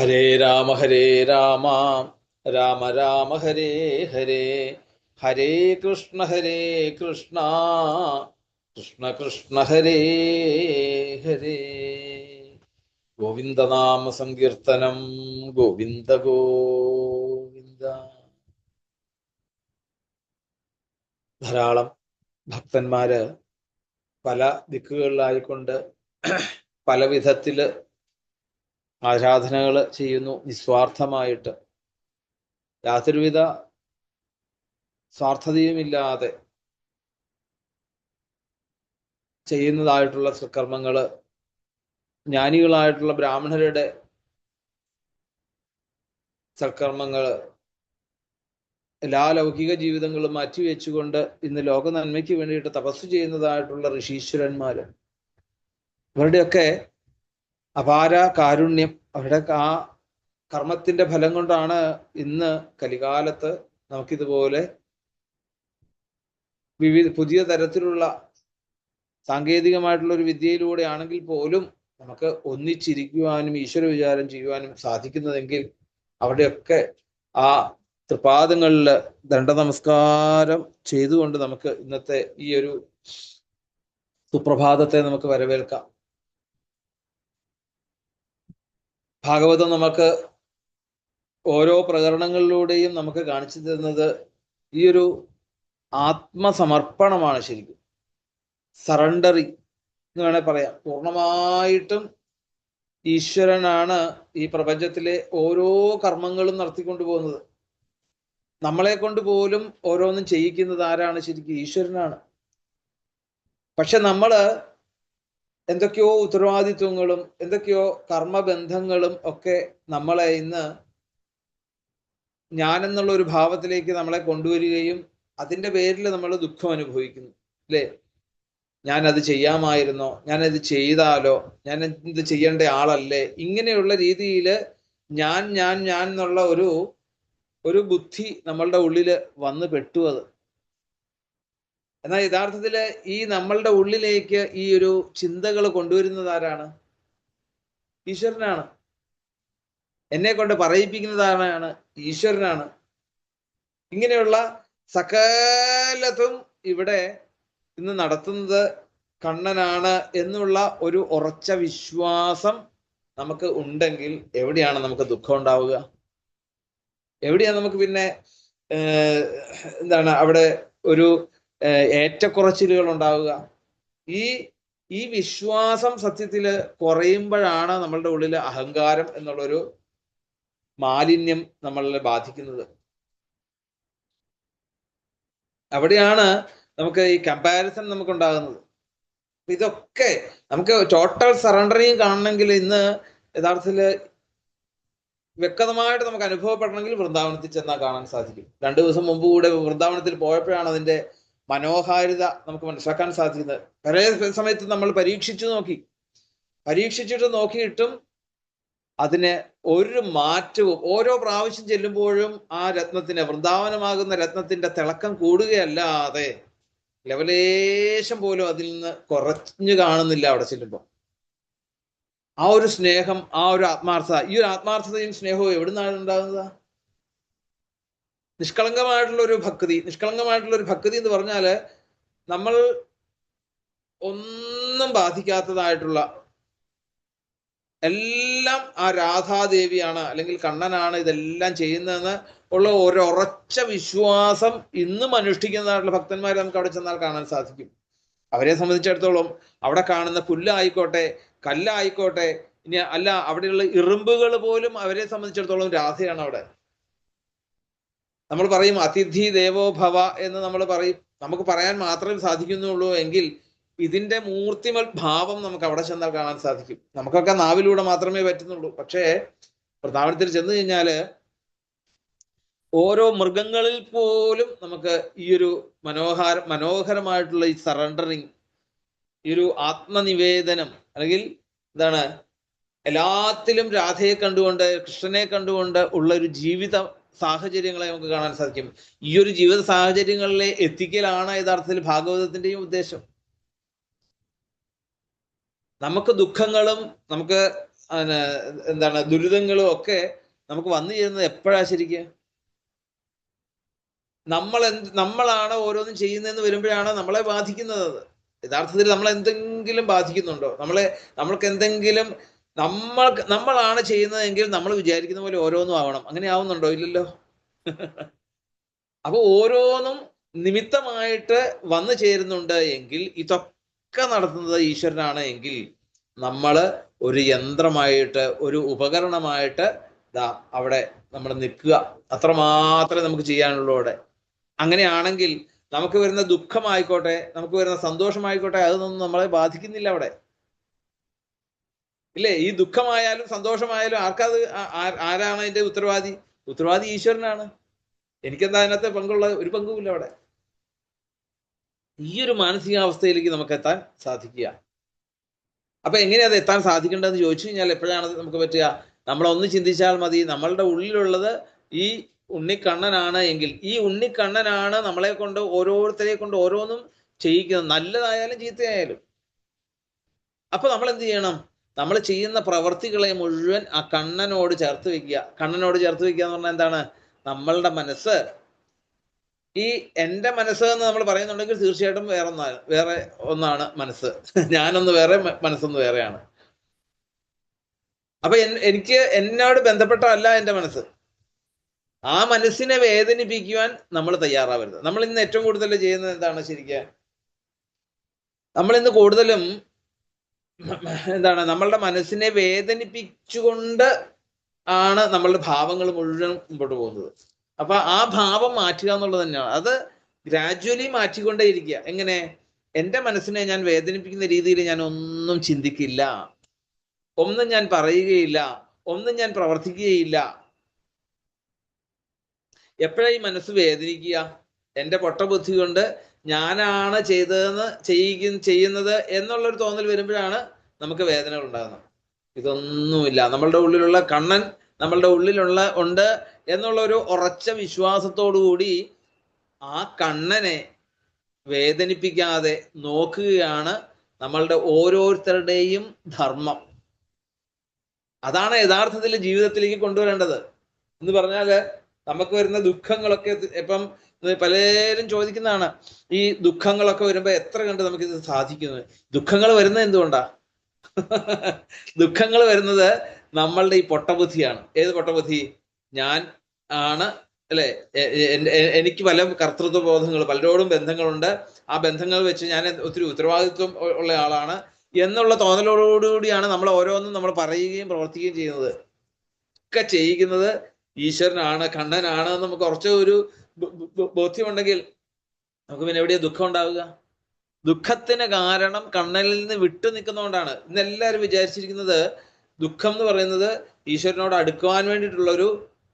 ഹരേ രാമ ഹരേ രാമ രാമ രാമ ഹരേ ഹരേ ഹരേ കൃഷ്ണ ഹരേ കൃഷ്ണ കൃഷ്ണ കൃഷ്ണ ഹരേ ഹരേ. ഗോവിന്ദനാമ സങ്കീർത്തനം ഗോവിന്ദ ഗോവിന്ദ. ധാരാളം ഭക്തന്മാര് പല ദിക്കുകളിലായിക്കൊണ്ട് പല വിധത്തിൽ ആരാധനകൾ ചെയ്യുന്നു നിസ്വാർത്ഥമായിട്ട്. യാതൊരുവിധ സ്വാർത്ഥതയുമില്ലാതെ ചെയ്യുന്നതായിട്ടുള്ള സൽക്കർമ്മങ്ങൾ ജ്ഞാനികളായിട്ടുള്ള ബ്രാഹ്മണരുടെ സൽക്കർമ്മങ്ങൾ എല്ലാ ലൗകിക ജീവിതങ്ങളും മാറ്റിവെച്ചുകൊണ്ട് ഇന്ന് ലോക നന്മയ്ക്ക് വേണ്ടിയിട്ട് തപസ് ചെയ്യുന്നതായിട്ടുള്ള ഋഷീശ്വരന്മാർ ഇവരുടെയൊക്കെ അപാര കാരുണ്യം. അവരുടെ ആ കർമ്മത്തിന്റെ ഫലം കൊണ്ടാണ് ഇന്ന് കലികാലത്ത് നമുക്കിതുപോലെ വിവിധ പുതിയ തരത്തിലുള്ള സാങ്കേതികമായിട്ടുള്ള ഒരു വിദ്യയിലൂടെ ആണെങ്കിൽ പോലും നമുക്ക് ഒന്നിച്ചിരിക്കുവാനും ഈശ്വര വിചാരം ചെയ്യുവാനും സാധിക്കുന്നതെങ്കിൽ അവിടെയൊക്കെ ആ തൃപാദങ്ങളിൽ ദണ്ഡ നമസ്കാരം ചെയ്തുകൊണ്ട് നമുക്ക് ഇന്നത്തെ ഈ ഒരു സുപ്രഭാതത്തെ നമുക്ക് വരവേൽക്കാം. ഭാഗവതം നമുക്ക് ഓരോ പ്രകരണങ്ങളിലൂടെയും നമുക്ക് കാണിച്ചു തരുന്നത് ഈ ഒരു ആത്മസമർപ്പണമാണ് ശരിക്കും. സറണ്ടറി എന്ന് വേണേൽ പറയാം. പൂർണമായിട്ടും ഈശ്വരനാണ് ഈ പ്രപഞ്ചത്തിലെ ഓരോ കർമ്മങ്ങളും നടത്തിക്കൊണ്ടു പോകുന്നത്. നമ്മളെ കൊണ്ട് പോലും ഓരോന്നും ചെയ്യിക്കുന്നത് ആരാണ്? ശരിക്കും ഈശ്വരനാണ്. പക്ഷെ നമ്മൾ എന്തൊക്കെയോ ഉത്തരവാദിത്വങ്ങളും എന്തൊക്കെയോ കർമ്മബന്ധങ്ങളും ഒക്കെ നമ്മളെ ഇന്ന് ഞാൻ എന്നുള്ള ഒരു ഭാവത്തിലേക്ക് നമ്മളെ കൊണ്ടുവരികയും അതിന്റെ പേരിൽ നമ്മൾ ദുഃഖം അനുഭവിക്കുന്നു അല്ലേ? ഞാൻ അത് ചെയ്യാമായിരുന്നോ? ഞാൻ അത് ചെയ്താലോ? ഞാൻ ഇത് ചെയ്യേണ്ട ആളല്ലേ? ഇങ്ങനെയുള്ള രീതിയിൽ ഞാൻ ഞാൻ ഞാൻ എന്നുള്ള ഒരു ഒരു ബുദ്ധി നമ്മളുടെ ഉള്ളിൽ വന്നു പെട്ടു അത് എന്നാൽ യഥാർത്ഥത്തിൽ ഈ നമ്മളുടെ ഉള്ളിലേക്ക് ഈ ഒരു ചിന്തകൾ കൊണ്ടുവരുന്നത് ആരാണ്? ഈശ്വരനാണ്. എന്നെ കൊണ്ട് പറയിപ്പിക്കുന്നത് ആരാണ്? ഈശ്വരനാണ്. ഇങ്ങനെയുള്ള സകലതും ഇവിടെ ഇന്ന് നടത്തുന്നത് കണ്ണനാണ് എന്നുള്ള ഒരു ഉറച്ച വിശ്വാസം നമുക്ക് ഉണ്ടെങ്കിൽ എവിടെയാണ് നമുക്ക് ദുഃഖം ഉണ്ടാവുക? എവിടെയാണ് നമുക്ക് പിന്നെ എന്താണ് അവിടെ ഒരു ഏറ്റക്കുറച്ചിലുകൾ ഉണ്ടാവുക ഈ ഈ വിശ്വാസം സത്യത്തിൽ കുറയുമ്പോഴാണ് നമ്മളുടെ ഉള്ളിൽ അഹങ്കാരം എന്നുള്ളൊരു മാലിന്യം നമ്മളെ ബാധിക്കുന്നത്. അവിടെയാണ് നമുക്ക് ഈ കമ്പാരിസൺ നമുക്ക് ഉണ്ടാകുന്നത് ഇതൊക്കെ നമുക്ക് ടോട്ടൽ സറണ്ടറിങ് കാണണമെങ്കിൽ ഇന്ന് യഥാർത്ഥത്തിൽ വ്യക്തമായിട്ട് നമുക്ക് അനുഭവപ്പെടണമെങ്കിൽ വൃന്ദാവനത്തിൽ ചെന്നാൽ കാണാൻ സാധിക്കും. രണ്ടു ദിവസം മുമ്പ് കൂടെ വൃന്ദാവനത്തിൽ പോയപ്പോഴാണ് അതിന്റെ മനോഹാരിത നമുക്ക് മനസ്സിലാക്കാൻ സാധിക്കുന്നത്. പല സമയത്ത് നമ്മൾ പരീക്ഷിച്ചു നോക്കി. പരീക്ഷിച്ചിട്ട് നോക്കിയിട്ടും അതിന് ഒരു മാറ്റവും ഓരോ പ്രാവശ്യം ചെല്ലുമ്പോഴും ആ രത്നത്തിന് വൃന്ദാവനമാകുന്ന രത്നത്തിന്റെ തിളക്കം കൂടുകയല്ലാതെ ലവലേശം പോലും അതിൽ നിന്ന് കുറഞ്ഞു കാണുന്നില്ല അവിടെ ചെല്ലുമ്പോൾ ആ ഒരു സ്നേഹം ആ ഒരു ആത്മാർത്ഥത ഈ ഒരു ആത്മാർത്ഥതയും സ്നേഹവും എവിടുന്നാണ് ഉണ്ടാകുന്നത്? നിഷ്കളങ്കമായിട്ടുള്ള ഒരു ഭക്തി നിഷ്കളങ്കമായിട്ടുള്ള ഒരു ഭക്തി എന്ന് പറഞ്ഞാൽ നമ്മൾ ഒന്നും ബാധിക്കാത്തതായിട്ടുള്ള എല്ലാം ആ രാധാദേവിയാണ് അല്ലെങ്കിൽ കണ്ണനാണ് ഇതെല്ലാം ചെയ്യുന്നതെന്ന് ഉള്ള ഒരു ഉറച്ച വിശ്വാസം ഇന്നും അനുഷ്ഠിക്കുന്നതായിട്ടുള്ള ഭക്തന്മാരെ നമുക്ക് അവിടെ ചെന്നാൽ കാണാൻ സാധിക്കും. അവരെ സംബന്ധിച്ചിടത്തോളം അവിടെ കാണുന്ന പുല്ലായിക്കോട്ടെ കല്ലായിക്കോട്ടെ ഇനി അല്ല അവിടെയുള്ള ഇറുമ്പുകൾ പോലും അവരെ സംബന്ധിച്ചിടത്തോളം രാധയാണ് അവിടെ. നമ്മൾ പറയും അതിഥി ദേവോ ഭവ എന്ന് നമ്മൾ പറയും. നമുക്ക് പറയാൻ മാത്രമേ സാധിക്കുന്നുള്ളൂ എങ്കിൽ ഇതിന്റെ മൂർത്തിമൽ ഭാവം നമുക്ക് അവിടെ ചെന്നാൽ കാണാൻ സാധിക്കും. നമുക്കൊക്കെ നാവിലൂടെ മാത്രമേ പറ്റുന്നുള്ളൂ. പക്ഷേ പ്രധാനത്തിൽ ചെന്ന് കഴിഞ്ഞാൽ ഓരോ മൃഗങ്ങളിൽ പോലും നമുക്ക് ഈ ഒരു മനോഹര മനോഹരമായിട്ടുള്ള ഈ സറണ്ടറിങ് ഈ ഒരു ആത്മനിവേദനം അല്ലെങ്കിൽ എന്താണ് എല്ലാത്തിലും രാധയെ കണ്ടുകൊണ്ട് കൃഷ്ണനെ കണ്ടുകൊണ്ട് ഉള്ള ഒരു ജീവിത സാഹചര്യങ്ങളെ നമുക്ക് കാണാൻ സാധിക്കും. ഈ ഒരു ജീവിത സാഹചര്യങ്ങളിലെ എത്തിക്കലാണ് യഥാർത്ഥത്തിൽ ഭാഗവതത്തിന്റെയും ഉദ്ദേശം. നമുക്ക് ദുഃഖങ്ങളും നമുക്ക് എന്താണ് ദുരിതങ്ങളും ഒക്കെ നമുക്ക് വന്നു ചേരുന്നത് എപ്പോഴാ ശരിക്ക്? നമ്മൾ എന്ത് നമ്മളാണ് ഓരോന്നും ചെയ്യുന്നതെന്ന് വരുമ്പോഴാണ് നമ്മളെ ബാധിക്കുന്നത്. യഥാർത്ഥത്തിൽ നമ്മൾ എന്തെങ്കിലും ബാധിക്കുന്നുണ്ടോ? നമ്മളെ നമ്മൾക്ക് എന്തെങ്കിലും നമ്മൾ നമ്മളാണ് ചെയ്യുന്നതെങ്കിൽ നമ്മൾ വിചാരിക്കുന്ന പോലെ ഓരോന്നും ആവണം. അങ്ങനെ ആവുന്നുണ്ടോ? ഇല്ലല്ലോ. അപ്പൊ ഓരോന്നും നിമിത്തമായിട്ട് വന്നു ചേരുന്നുണ്ട് എങ്കിൽ ഇതൊക്കെ നടത്തുന്നത് ഈശ്വരനാണ് എങ്കിൽ നമ്മൾ ഒരു യന്ത്രമായിട്ട് ഒരു ഉപകരണമായിട്ട് ദാ അവിടെ നമ്മൾ നിൽക്കുക. അത്രമാത്രമേ നമുക്ക് ചെയ്യാനുള്ളൂ അവിടെ. അങ്ങനെയാണെങ്കിൽ നമുക്ക് വരുന്ന ദുഃഖമായിക്കോട്ടെ നമുക്ക് വരുന്ന സന്തോഷമായിക്കോട്ടെ അതൊന്നും നമ്മളെ ബാധിക്കുന്നില്ല അവിടെ. ഇല്ലേ? ഈ ദുഃഖമായാലും സന്തോഷമായാലും ആർക്കത് ആരാണ് അതിന്റെ ഉത്തരവാദി? ഉത്തരവാദി ഈശ്വരനാണ്. എനിക്കെന്താ അതിനകത്ത് പങ്കുള്ള ഒരു പങ്കുമില്ല അവിടെ. ഈ ഒരു മാനസികാവസ്ഥയിലേക്ക് നമുക്ക് എത്താൻ സാധിക്കുക. അപ്പൊ എങ്ങനെയാ അത് എത്താൻ സാധിക്കേണ്ടതെന്ന് ചോദിച്ചു കഴിഞ്ഞാൽ എപ്പോഴാണ് നമുക്ക് പറ്റുക? നമ്മളൊന്ന് ചിന്തിച്ചാൽ മതി. നമ്മളുടെ ഉള്ളിലുള്ളത് ഈ ഉണ്ണിക്കണ്ണനാണ് എങ്കിൽ ഈ ഉണ്ണിക്കണ്ണനാണ് നമ്മളെ കൊണ്ട് ഓരോരുത്തരെ കൊണ്ട് ഓരോന്നും ചെയ്യിക്കുന്നത്. നല്ലതായാലും ചീത്തയായാലും. അപ്പൊ നമ്മൾ എന്ത് ചെയ്യണം? നമ്മൾ ചെയ്യുന്ന പ്രവൃത്തികളെ മുഴുവൻ ആ കണ്ണനോട് ചേർത്ത് വെക്കുക. കണ്ണനോട് ചേർത്ത് വെക്കുക എന്ന് പറഞ്ഞാൽ എന്താണ്? നമ്മളുടെ മനസ്സ്. ഈ എന്റെ മനസ്സ് എന്ന് നമ്മൾ പറയുന്നുണ്ടെങ്കിൽ തീർച്ചയായിട്ടും വേറെ ഒന്നാണ് വേറെ ഒന്നാണ് മനസ്സ്. ഞാനൊന്ന് വേറെ മനസ്സൊന്ന് വേറെയാണ്. അപ്പൊ എനിക്ക് എന്നോട് ബന്ധപ്പെട്ടല്ല എന്റെ മനസ്സ്. ആ മനസ്സിനെ വേദനിപ്പിക്കുവാൻ നമ്മൾ തയ്യാറാവരുത്. നമ്മൾ ഇന്ന് ഏറ്റവും കൂടുതൽ ചെയ്യുന്നത് എന്താണ് ശരിക്കും? നമ്മൾ ഇന്ന് കൂടുതലും എന്താണ് നമ്മളുടെ മനസ്സിനെ വേദനിപ്പിച്ചുകൊണ്ട് ആണ് നമ്മളുടെ ഭാവങ്ങൾ മുഴുവൻ മുമ്പോട്ട് പോകുന്നത്. അപ്പൊ ആ ഭാവം മാറ്റുക എന്നുള്ളത് തന്നെയാണ്. അത് ഗ്രാജുവലി മാറ്റിക്കൊണ്ടേ ഇരിക്കുക. എങ്ങനെ? എന്റെ മനസ്സിനെ ഞാൻ വേദനിപ്പിക്കുന്ന രീതിയിൽ ഞാൻ ഒന്നും ചിന്തിക്കില്ല. ഒന്നും ഞാൻ പറയുകയില്ല. ഒന്നും ഞാൻ പ്രവർത്തിക്കുകയില്ല. എപ്പോഴാ ഈ മനസ്സ് വേദനിക്കുക? എന്റെ പൊട്ടബുദ്ധി കൊണ്ട് ഞാനാണ് ചെയ്തതെന്ന് ചെയ്യിക്കുന്ന ചെയ്യുന്നത് എന്നുള്ളൊരു തോന്നൽ വരുമ്പോഴാണ് നമുക്ക് വേദനകൾ ഉണ്ടാകുന്നത്. ഇതൊന്നുമില്ല. നമ്മളുടെ ഉള്ളിലുള്ള കണ്ണൻ നമ്മളുടെ ഉള്ളിലുള്ള ഉണ്ട് എന്നുള്ള ഒരു ഉറച്ച വിശ്വാസത്തോടു കൂടി ആ കണ്ണനെ വേദനിപ്പിക്കാതെ നോക്കുകയാണ് നമ്മളുടെ ഓരോരുത്തരുടെയും ധർമ്മം. അതാണ് യഥാർത്ഥത്തിൽ ജീവിതത്തിലേക്ക് കൊണ്ടുവരേണ്ടത്. എന്ന് പറഞ്ഞാൽ നമുക്ക് വരുന്ന ദുഃഖങ്ങളൊക്കെ ഇപ്പം പലരും ചോദിക്കുന്നതാണ് ഈ ദുഃഖങ്ങളൊക്കെ വരുമ്പോ എത്ര കണ്ട് നമുക്ക് ഇത് സാധിക്കുന്നത് ദുഃഖങ്ങൾ വരുന്നത് എന്തുകൊണ്ടാ? ദുഃഖങ്ങൾ വരുന്നത് നമ്മളുടെ ഈ പൊട്ടബുദ്ധിയാണ്. ഏത് പൊട്ടബുദ്ധി? ഞാൻ ആണ് അല്ലെ? എനിക്ക് പല കർത്തൃത്വ ബോധങ്ങൾ പലരോടും ബന്ധങ്ങളുണ്ട്. ആ ബന്ധങ്ങൾ വെച്ച് ഞാൻ ഒത്തിരി ഉത്തരവാദിത്വം ഉള്ള ആളാണ് എന്നുള്ള തോന്നലോടുകൂടിയാണ് നമ്മൾ ഓരോന്നും നമ്മൾ പറയുകയും പ്രവർത്തിക്കുകയും ചെയ്യുന്നത്. ഒക്കെ ചെയ്യിക്കുന്നത് ഈശ്വരനാണ് കണ്ണനാണ് നമുക്ക് കുറച്ച് ഒരു ബോധ്യമുണ്ടെങ്കിൽ നമുക്ക് പിന്നെ എവിടെയാ ദുഃഖം ഉണ്ടാവുക? ദുഃഖത്തിന് കാരണം കണ്ണനിൽ നിന്ന് വിട്ടു നിൽക്കുന്നതുകൊണ്ടാണ്. ഇന്ന് എല്ലാവരും വിചാരിച്ചിരിക്കുന്നത് ദുഃഖം എന്ന് പറയുന്നത് ഈശ്വരനോട് അടുക്കുവാൻ വേണ്ടിയിട്ടുള്ള ഒരു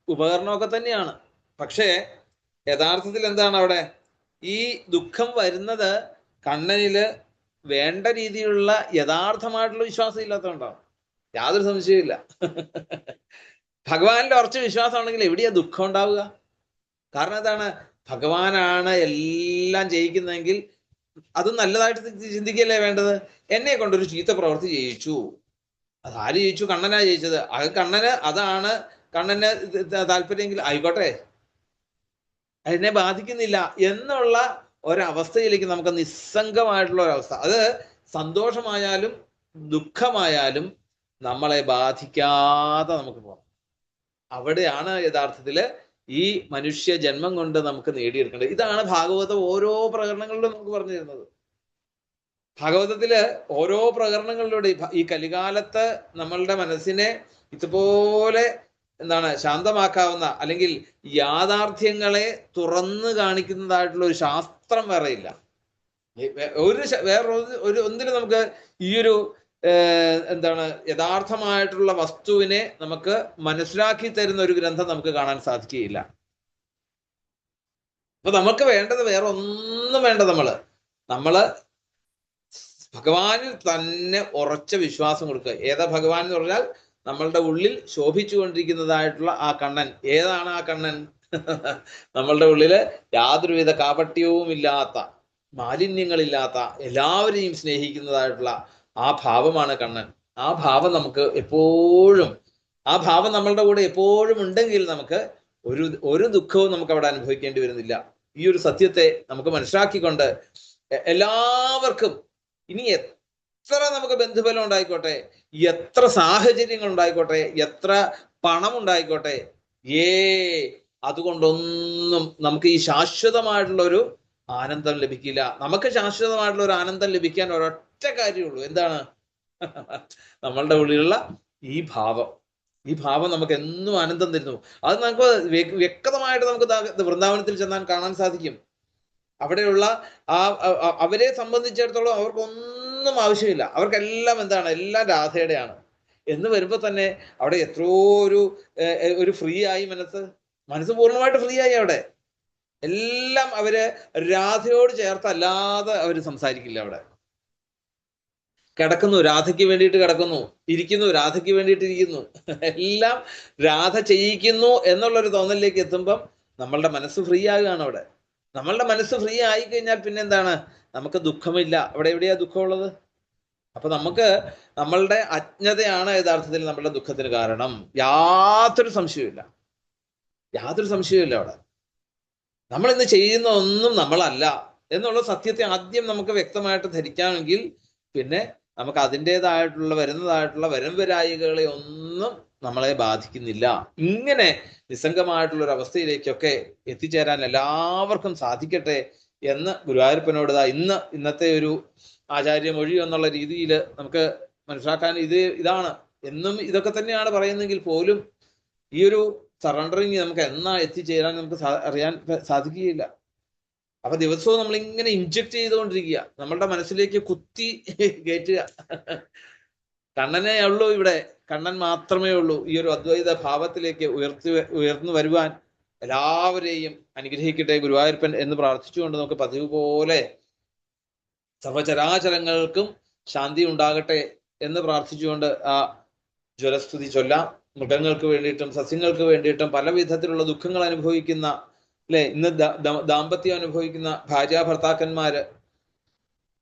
ഉപകരണമൊക്കെ തന്നെയാണ്. പക്ഷേ യഥാർത്ഥത്തിൽ എന്താണ് അവിടെ? ഈ ദുഃഖം വരുന്നത് കണ്ണനിൽ വേണ്ട രീതിയിലുള്ള യഥാർത്ഥമായിട്ടുള്ള വിശ്വാസം ഇല്ലാത്തതുകൊണ്ടാണ്. യാതൊരു സംശയമില്ല ഭഗവാനിൽ ഉറച്ച വിശ്വാസമാണെങ്കിൽ എവിടെയാ ദുഃഖം ഉണ്ടാവുക? കാരണം എന്താണ് ഭഗവാനാണ് എല്ലാം ചെയ്യിക്കുന്നതെങ്കിൽ അത് നല്ലതായിട്ട് ചിന്തിക്കുകയല്ലേ വേണ്ടത്? എന്നെ കൊണ്ടൊരു ചീത്ത പ്രവൃത്തി ചെയ്യിച്ചു അത് ആര് ജയിച്ചു? കണ്ണനാ ജയിച്ചത്. അത് കണ്ണന് അതാണ് കണ്ണന് താല്പര്യമെങ്കിൽ ആയിക്കോട്ടെ. അതിനെ ബാധിക്കുന്നില്ല എന്നുള്ള ഒരവസ്ഥയിലേക്ക് നമുക്ക് നിസ്സംഗമായിട്ടുള്ള ഒരവസ്ഥ. അത് സന്തോഷമായാലും ദുഃഖമായാലും നമ്മളെ ബാധിക്കാതെ നമുക്ക് പോകാം. അവിടെയാണ് യഥാർത്ഥത്തിൽ ഈ മനുഷ്യ ജന്മം കൊണ്ട് നമുക്ക് നേടിയെടുക്കേണ്ടത്. ഇതാണ് ഭാഗവതം ഓരോ പ്രകടനങ്ങളിലും നമുക്ക് പറഞ്ഞു തരുന്നത്. ഭാഗവതത്തിൽ ഓരോ പ്രകടനങ്ങളിലൂടെ ഈ കലികാലത്ത് നമ്മളുടെ മനസ്സിനെ ഇതുപോലെ എന്താണ് ശാന്തമാക്കാവുന്ന അല്ലെങ്കിൽ യാഥാർത്ഥ്യങ്ങളെ തുറന്നു കാണിക്കുന്നതായിട്ടുള്ള ഒരു ശാസ്ത്രം വേറെ ഇല്ല ഒരു വേറെ ഒരു- ഒന്നിലും നമുക്ക് ഈ ഒരു എന്താണ് യഥാർത്ഥമായിട്ടുള്ള വസ്തുവിനെ നമുക്ക് മനസ്സിലാക്കി തരുന്ന ഒരു ഗ്രന്ഥം നമുക്ക് കാണാൻ സാധിക്കുകയില്ല. അപ്പൊ നമുക്ക് വേണ്ടത് വേറെ ഒന്നും വേണ്ട നമ്മൾ. നമ്മൾ ഭഗവാനിൽ തന്നെ ഉറച്ച വിശ്വാസം കൊടുക്കുക. ഏതാ ഭഗവാൻ എന്ന് പറഞ്ഞാൽ നമ്മളുടെ ഉള്ളിൽ ശോഭിച്ചുകൊണ്ടിരിക്കുന്നതായിട്ടുള്ള ആ കണ്ണൻ. ഏതാണ് ആ കണ്ണൻ? നമ്മളുടെ ഉള്ളിൽ യാതൊരുവിധ കാപട്യവും ഇല്ലാത്ത മാലിന്യങ്ങളില്ലാത്ത എല്ലാവരെയും സ്നേഹിക്കുന്നതായിട്ടുള്ള ആ ഭാവമാണ് കണ്ണൻ. ആ ഭാവം നമുക്ക് എപ്പോഴും ആ ഭാവം നമ്മളുടെ കൂടെ എപ്പോഴും ഉണ്ടെങ്കിൽ നമുക്ക് ഒരു ഒരു ദുഃഖവും നമുക്ക് അവിടെ അനുഭവിക്കേണ്ടി വരുന്നില്ല. ഈ ഒരു സത്യത്തെ നമുക്ക് മനസ്സിലാക്കിക്കൊണ്ട് എല്ലാവർക്കും ഇനി എത്ര നമുക്ക് ബന്ധുബലം ഉണ്ടായിക്കോട്ടെ എത്ര സാഹചര്യങ്ങൾ ഉണ്ടായിക്കോട്ടെ എത്ര പണം ഉണ്ടായിക്കോട്ടെ ഏ അതുകൊണ്ടൊന്നും നമുക്ക് ഈ ശാശ്വതമായിട്ടുള്ള ഒരു ആനന്ദം ലഭിക്കില്ല. നമുക്ക് ശാശ്വതമായിട്ടുള്ള ഒരു ആനന്ദം ലഭിക്കാൻ ഒരൊറ്റ കാര്യമുള്ളൂ. എന്താണ്? നമ്മളുടെ ഉള്ളിലുള്ള ഈ ഭാവം. ഈ ഭാവം നമുക്ക് എന്നും ആനന്ദം തരുന്നു. അത് നമുക്ക് വ്യക്തമായിട്ട് നമുക്ക് വൃന്ദാവനത്തിൽ ചെന്നാൽ കാണാൻ സാധിക്കും. അവിടെയുള്ള ആ അവരെ സംബന്ധിച്ചിടത്തോളം അവർക്കൊന്നും ആവശ്യമില്ല. അവർക്കെല്ലാം എന്താണ്? എല്ലാം രാധയുടെയാണ്. എന്ന് വരുമ്പോൾ തന്നെ അവിടെ എത്രയോ ഒരു ഒരു ഫ്രീ ആയി മനസ്സ് മനസ്സ് പൂർണമായിട്ട് ഫ്രീ ആയി അവിടെ. എല്ലാം അവർ രാധയോട് ചേർത്തല്ലാതെ അവർ സംസാരിക്കില്ല അവിടെ. കിടക്കുന്നു രാധയ്ക്ക് വേണ്ടിയിട്ട് കിടക്കുന്നു ഇരിക്കുന്നു രാധയ്ക്ക് വേണ്ടിയിട്ട് ഇരിക്കുന്നു. എല്ലാം രാധ ചെയ്യിക്കുന്നു എന്നുള്ളൊരു തോന്നലിലേക്ക് എത്തുമ്പം നമ്മളുടെ മനസ്സ് ഫ്രീ ആകുകയാണ് അവിടെ. നമ്മളുടെ മനസ്സ് ഫ്രീ ആയി കഴിഞ്ഞാൽ പിന്നെ എന്താണ് നമുക്ക് ദുഃഖമില്ല. അവിടെ എവിടെയാ ദുഃഖമുള്ളത്? അപ്പൊ നമുക്ക് നമ്മളുടെ അജ്ഞതയാണ് യഥാർത്ഥത്തിൽ നമ്മളുടെ ദുഃഖത്തിന് കാരണം. യാതൊരു സംശയവുമില്ല. യാതൊരു സംശയവുമില്ല അവിടെ. നമ്മൾ ഇന്ന് ചെയ്യുന്ന ഒന്നും നമ്മളല്ല എന്നുള്ള സത്യത്തെ ആദ്യം നമുക്ക് വ്യക്തമായിട്ട് ധരിക്കാമെങ്കിൽ പിന്നെ നമുക്ക് അതിന്റെതായിട്ടുള്ള വരുന്നതായിട്ടുള്ള വരും വരായികളെ ഒന്നും നമ്മളെ ബാധിക്കുന്നില്ല. ഇങ്ങനെ നിസ്സംഗമായിട്ടുള്ള ഒരു അവസ്ഥയിലേക്കൊക്കെ എത്തിച്ചേരാൻ എല്ലാവർക്കും സാധിക്കട്ടെ എന്ന് ഗുരുവായൂരപ്പനോട് ഇന്ന് ഇന്നത്തെ ഒരു ആചാര്യമൊഴി എന്നുള്ള രീതിയിൽ നമുക്ക് മനസ്സിലാക്കാൻ ഇത് ഇതാണ്. എന്നും ഇതൊക്കെ തന്നെയാണ് പറയുന്നെങ്കിൽ പോലും ഈ ഒരു സറണ്ടറിങ് നമുക്ക് എന്നാ എത്തിച്ചേരാൻ നമുക്ക് അറിയാൻ സാധിക്കുകയില്ല. അപ്പൊ ദിവസവും നമ്മൾ ഇങ്ങനെ ഇൻജക്ട് ചെയ്തുകൊണ്ടിരിക്കുക. നമ്മളുടെ മനസ്സിലേക്ക് കുത്തി കയറ്റുക കണ്ണനെ ഉള്ളൂ ഇവിടെ. കണ്ണൻ മാത്രമേ ഉള്ളൂ. ഈ ഒരു അദ്വൈത ഭാവത്തിലേക്ക് ഉയർത്തി ഉയർന്നു വരുവാൻ എല്ലാവരെയും അനുഗ്രഹിക്കട്ടെ ഗുരുവായൂരപ്പൻ എന്ന് പ്രാർത്ഥിച്ചുകൊണ്ട് നമുക്ക് പതിവ് പോലെ സർവചരാചരങ്ങൾക്കും ശാന്തി ഉണ്ടാകട്ടെ എന്ന് പ്രാർത്ഥിച്ചുകൊണ്ട് ആ ജ്വലസ്തുതി ചൊല്ലാം. മൃഗങ്ങൾക്ക് വേണ്ടിയിട്ടും സസ്യങ്ങൾക്ക് വേണ്ടിയിട്ടും പല വിധത്തിലുള്ള ദുഃഖങ്ങൾ അനുഭവിക്കുന്ന അല്ലെ ഇന്ന് ദാമ്പത്യം അനുഭവിക്കുന്ന ഭാര്യ ഭർത്താക്കന്മാര്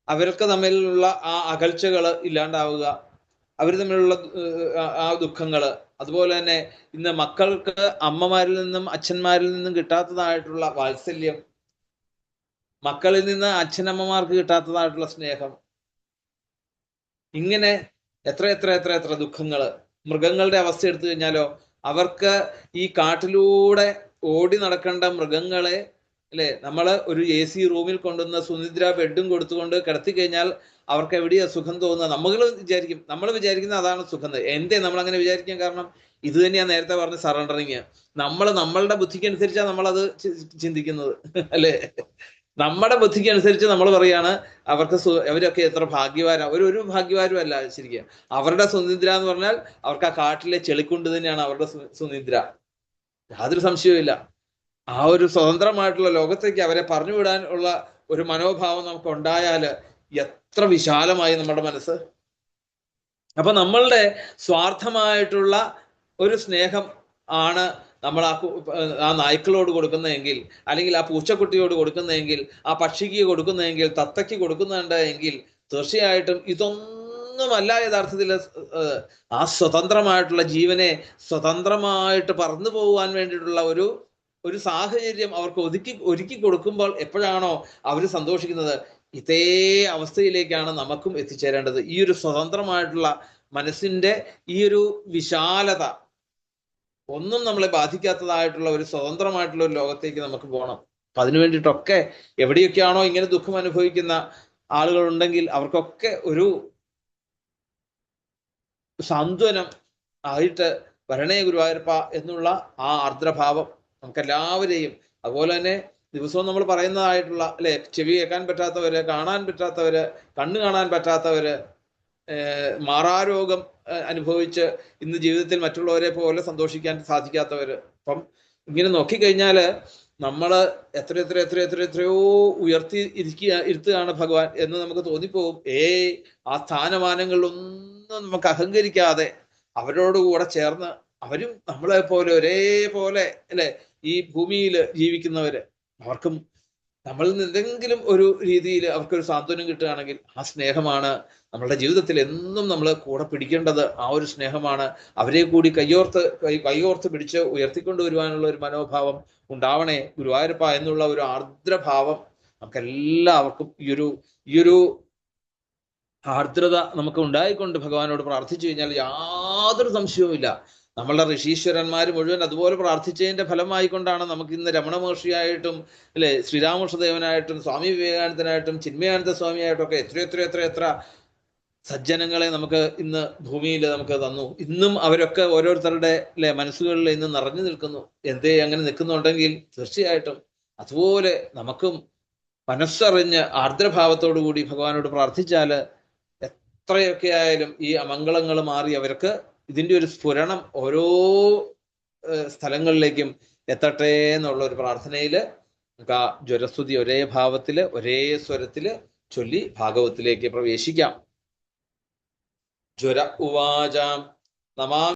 അവർക്ക് തമ്മിലുള്ള ആ അകൽച്ചകൾ ഇല്ലാണ്ടാവുക അവർ തമ്മിലുള്ള ആ ദുഃഖങ്ങൾ അതുപോലെ തന്നെ ഇന്ന് മക്കൾക്ക് അമ്മമാരിൽ നിന്നും അച്ഛന്മാരിൽ നിന്നും കിട്ടാത്തതായിട്ടുള്ള വാത്സല്യം മക്കളിൽ നിന്ന് അച്ഛനമ്മമാർക്ക് കിട്ടാത്തതായിട്ടുള്ള സ്നേഹം ഇങ്ങനെ എത്ര എത്ര എത്ര എത്ര ദുഃഖങ്ങൾ മൃഗങ്ങളുടെ അവസ്ഥ എടുത്തു കഴിഞ്ഞാലോ അവർക്ക് ഈ കാട്ടിലൂടെ ഓടി നടക്കേണ്ട മൃഗങ്ങളെ അല്ലെ? നമ്മൾ ഒരു എ സി റൂമിൽ കൊണ്ടുവന്ന സുനിദ്ര ബെഡും കൊടുത്തുകൊണ്ട് കിടത്തി കഴിഞ്ഞാൽ അവർക്ക് എവിടെയാ സുഖം തോന്നുന്നത് നമ്മൾ വിചാരിക്കും നമ്മൾ വിചാരിക്കുന്ന അതാണ് സുഖം. എന്തേ നമ്മൾ അങ്ങനെ വിചാരിക്കാൻ കാരണം? ഇത് തന്നെയാ നേരത്തെ പറഞ്ഞ സറണ്ടറിങ് നമ്മൾ നമ്മളുടെ ബുദ്ധിക്ക് അനുസരിച്ചാണ് നമ്മളത് ചിന്തിക്കുന്നത്. അല്ലെ? നമ്മുടെ ബുദ്ധിക്ക് അനുസരിച്ച് നമ്മൾ പറയാണ് അവർക്ക് അവരൊക്കെ എത്ര ഭാഗ്യവാരാ. ഒരു ഒരു ഭാഗ്യവാരും അല്ല ശരിക്കും. അവരുടെ സുനിദ്ര എന്ന് പറഞ്ഞാൽ അവർക്ക് ആ കാട്ടിലെ ചെളിക്കുണ്ട് തന്നെയാണ് അവരുടെ സുനിദ്ര. യാതൊരു സംശയവുമില്ല ആ ഒരു സ്വതന്ത്രമായിട്ടുള്ള ലോകത്തേക്ക് അവരെ പറഞ്ഞു വിടാൻ ഉള്ള ഒരു മനോഭാവം നമുക്ക് ഉണ്ടായാൽ എത്ര വിശാലമായി നമ്മുടെ മനസ്സ്. അപ്പൊ നമ്മളുടെ സ്വാർത്ഥമായിട്ടുള്ള ഒരു സ്നേഹം ആണ് നമ്മൾ ആ ആ നായ്ക്കളോട് കൊടുക്കുന്നതെങ്കിൽ അല്ലെങ്കിൽ ആ പൂച്ചക്കുട്ടിയോട് കൊടുക്കുന്നതെങ്കിൽ ആ പക്ഷിക്ക് കൊടുക്കുന്നതെങ്കിൽ തത്തയ്ക്ക് കൊടുക്കുന്നുണ്ട് എങ്കിൽ തീർച്ചയായിട്ടും ഇതൊന്നുമല്ല യഥാർത്ഥത്തിൽ ആ സ്വതന്ത്രമായിട്ടുള്ള ജീവനെ സ്വതന്ത്രമായിട്ട് പറന്നു പോകുവാൻ വേണ്ടിയിട്ടുള്ള ഒരു ഒരു സാഹചര്യം അവർക്ക് ഒതുക്കി ഒരുക്കി കൊടുക്കുമ്പോൾ എപ്പോഴാണോ അവർ സന്തോഷിക്കുന്നത്? ഇതേ അവസ്ഥയിലേക്കാണ് നമുക്കും എത്തിച്ചേരേണ്ടത്. ഈ ഒരു സ്വതന്ത്രമായിട്ടുള്ള മനസ്സിന്റെ ഈ ഒരു വിശാലത ഒന്നും നമ്മളെ ബാധിക്കാത്തതായിട്ടുള്ള ഒരു സ്വതന്ത്രമായിട്ടുള്ള ഒരു ലോകത്തേക്ക് നമുക്ക് പോകണം. അപ്പൊ അതിനു വേണ്ടിയിട്ടൊക്കെ എവിടെയൊക്കെയാണോ ഇങ്ങനെ ദുഃഖം അനുഭവിക്കുന്ന ആളുകളുണ്ടെങ്കിൽ അവർക്കൊക്കെ ഒരു സാന്ത്വനം ആയിട്ട് വരണേ ഗുരുവായൂരപ്പ എന്നുള്ള ആ ആർദ്രഭാവം നമുക്കെല്ലാവരെയും അതുപോലെ തന്നെ ദിവസവും നമ്മൾ പറയുന്നതായിട്ടുള്ള അല്ലെ? ചെവി കേൾക്കാൻ പറ്റാത്തവര് കാണാൻ പറ്റാത്തവര് കണ്ണു കാണാൻ പറ്റാത്തവര് മാറാരോഗം അനുഭവിച്ച് ഇന്ന് ജീവിതത്തിൽ മറ്റുള്ളവരെ പോലെ സന്തോഷിക്കാൻ സാധിക്കാത്തവര്. അപ്പം ഇങ്ങനെ നോക്കിക്കഴിഞ്ഞാൽ നമ്മൾ എത്ര എത്ര എത്ര എത്ര എത്രയോ ഉയർത്തി ഇരിക്കുക ഇരുത്തുകയാണ് ഭഗവാൻ എന്ന് നമുക്ക് തോന്നിപ്പോകും ഏ ആ സ്ഥാനമാനങ്ങളിലൊന്നും നമുക്ക് അഹങ്കരിക്കാതെ അവരോട് കൂടെ ചേർന്ന് അവരും നമ്മളെ പോലെ ഒരേപോലെ അല്ലെ? ഈ ഭൂമിയിൽ ജീവിക്കുന്നവര് അവർക്കും നമ്മളിൽ നിന്ന് എന്തെങ്കിലും ഒരു രീതിയിൽ അവർക്കൊരു സാന്ത്വനം കിട്ടുകയാണെങ്കിൽ ആ സ്നേഹമാണ് നമ്മളുടെ ജീവിതത്തിൽ എന്നും നമ്മൾ കൂടെ പിടിക്കേണ്ടത്. ആ ഒരു സ്നേഹമാണ് അവരെ കൂടി കയ്യോർത്ത് കൈ കയ്യോർത്ത് പിടിച്ച് ഉയർത്തിക്കൊണ്ടുവരുവാനുള്ള ഒരു മനോഭാവം ഉണ്ടാവണേ. ഗുരുവായൂരപ്പ എന്നുള്ള ഒരു ആർദ്രഭാവം നമുക്കെല്ലാവർക്കും ഈ ഒരു ഈ ഒരു ആർദ്രത നമുക്ക് ഉണ്ടായിക്കൊണ്ട് ഭഗവാനോട് പ്രാർത്ഥിച്ചു കഴിഞ്ഞാൽ യാതൊരു സംശയവുമില്ല. നമ്മളുടെ ഋഷീശ്വരന്മാർ മുഴുവൻ അതുപോലെ പ്രാർത്ഥിച്ചതിന്റെ ഫലമായിക്കൊണ്ടാണ് നമുക്ക് ഇന്ന് രമണ മഹർഷിയായിട്ടും അല്ലെ ശ്രീരാമകൃഷ്ണദേവനായിട്ടും സ്വാമി വിവേകാനന്ദനായിട്ടും ചിന്മയാനന്ദ സ്വാമിയായിട്ടും ഒക്കെ എത്ര എത്ര എത്ര എത്ര സജ്ജനങ്ങളെ നമുക്ക് ഇന്ന് ഭൂമിയിൽ നമുക്ക് തന്നു. ഇന്നും അവരൊക്കെ ഓരോരുത്തരുടെ അല്ലെ മനസ്സുകളിൽ ഇന്ന് നിറഞ്ഞു നിൽക്കുന്നു. എന്തേ അങ്ങനെ നിൽക്കുന്നുണ്ടെങ്കിൽ തീർച്ചയായിട്ടും അതുപോലെ നമുക്കും മനസ്സറിഞ്ഞ് ആർദ്രഭാവത്തോടു കൂടി ഭഗവാനോട് പ്രാർത്ഥിച്ചാൽ എത്രയൊക്കെ ആയാലും ഈ അമംഗളങ്ങൾ മാറി അവർക്ക് ഇതിന്റെ ഒരു സ്ഫുരണം ഓരോ സ്ഥലങ്ങളിലേക്കും എത്തട്ടെ എന്നുള്ള ഒരു പ്രാർത്ഥനയിൽ നമുക്ക് ആ ജ്വരസ്തുതി ഒരേ ഭാവത്തിൽ ഒരേ സ്വരത്തിൽ ചൊല്ലി ഭാഗവത്തിലേക്ക് പ്രവേശിക്കാം. ജ്വര ഉവാചാം. നമാ